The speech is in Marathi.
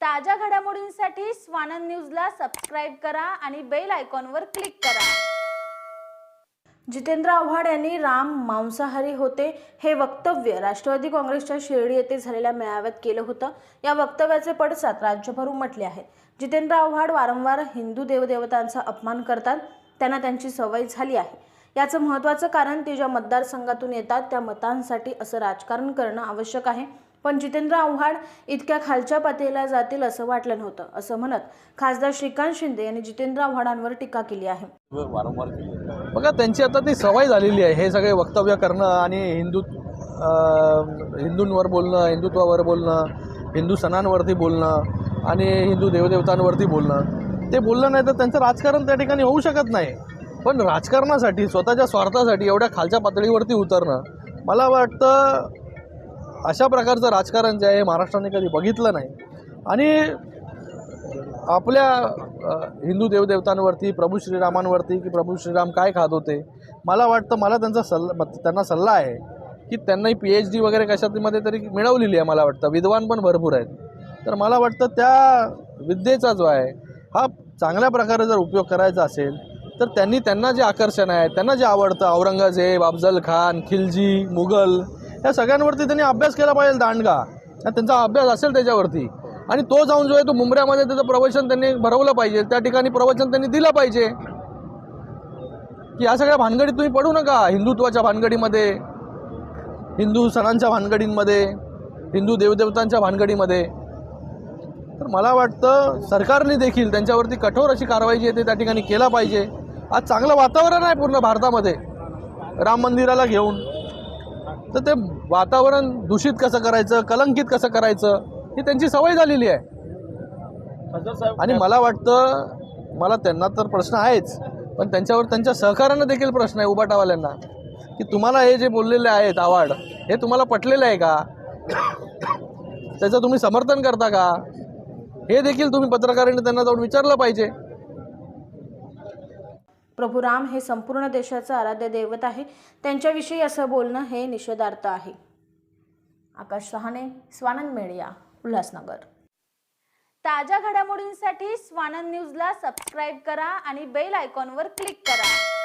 ताज्या घडामोडींसाठी स्वानंद न्यूजला सबस्क्राईब करा आणि बेल आयकॉनवर क्लिक करा. जितेंद्र आव्हाड यांनी राम मांसाहारी होते हे वक्तव्य राष्ट्रवादी काँग्रेसच्या शिर्डी येथे झालेल्या मेळाव्यात केलं होतं. या वक्तव्याचे पडसाद राज्यभर उमटले आहेत. जितेंद्र आव्हाड वारंवार हिंदू देवदेवतांचा अपमान करतात. त्यांना त्यांची सवय झाली आहे. याचं महत्त्वाचं कारण ते ज्या मतदारसंघातून येतात त्या मतांसाठी असं राजकारण करणं आवश्यक आहे. पण जितेंद्र आव्हाड इतक्या खालच्या पातळीला जातील असं वाटलं नव्हतं असं म्हणत खासदार श्रीकांत शिंदे यांनी जितेंद्र आव्हाडांवर टीका केली आहे. वारंवार केली बघा त्यांची आता ती सवय झालेली आहे. हे सगळे वक्तव्य करणं आणि हिंदू अं, हिंदूंवर बोलणं हिंदुत्वावर बोलणं हिंदू सणांवरती बोलणं आणि हिंदू देवदेवतांवरती बोलणं ते बोललं नाही तर त्यांचं राजकारण त्या ठिकाणी होऊ शकत नाही. पण राजकारणासाठी स्वतःच्या स्वार्थासाठी एवढ्या खालच्या पातळीवरती उतरणं मला वाटतं अशा प्रकारचं राजकारण जे आहे महाराष्ट्राने कधी बघितलं नाही. आणि आपल्या हिंदू देवदेवतांवरती प्रभू श्रीरामांवरती की प्रभू श्रीराम काय खात होते मला वाटतं मला त्यांचा सल्ला त्यांना सल्ला आहे की त्यांनाही पी एच डी वगैरे कशामध्ये तरी मिळवलेली आहे मला वाटतं. विद्वान पण भरपूर आहेत. तर मला वाटतं त्या विद्येचा जो आहे हा चांगल्या प्रकारे जर उपयोग करायचा असेल तर त्यांनी त्यांना जे आकर्षण आहे त्यांना जे आवडतं औरंगजेब अफजल खान खिलजी मुघल या सगळ्यांवरती त्यांनी अभ्यास केला पाहिजे दांडगा. त्यांचा अभ्यास असेल त्याच्यावरती. आणि तो जाऊन जो आहे तो मुंबऱ्यामध्ये त्याचं प्रवचन त्यांनी भरवलं पाहिजे. त्या ठिकाणी प्रवचन त्यांनी दिलं पाहिजे. की या सगळ्या भानगडीत तुम्ही पडू नका हिंदुत्वाच्या भानगडीमध्ये हिंदू सणांच्या भानगडींमध्ये हिंदू देवदेवतांच्या भानगडीमध्ये. तर मला वाटतं सरकारने देखील त्यांच्यावरती कठोर अशी कारवाई जी आहे ते त्या ठिकाणी केला पाहिजे. आज चांगलं वातावरण आहे पूर्ण भारतामध्ये. राम मंदिराला घेऊन. तर ते वातावरण दूषित कसं करायचं कलंकित कसं करायचं ही त्यांची सवय झालेली आहे. आणि मला वाटतं मला त्यांना तर प्रश्न आहेच पण त्यांच्यावर त्यांच्या सहकार्यानं देखील प्रश्न आहे उबाटावाल्यांना की तुम्हाला हे जे बोललेले आहेत आवाड हे तुम्हाला पटलेलं आहे का? त्याचं तुम्ही समर्थन करता का? हे देखील तुम्ही पत्रकारांनी त्यांना जाऊन विचारलं पाहिजे. प्रभू राम हे संपूर्ण देशाचं आराध्य दैवत आहे. त्यांच्याविषयी असं बोलणं हे निषेधार्थ आहे. आकाश सहाणे स्वानंद मेडिया उल्हासनगर. ताज्या घडामोडींसाठी स्वानंद न्यूजला सबस्क्राईब करा आणि बेल आयकॉनवर क्लिक करा.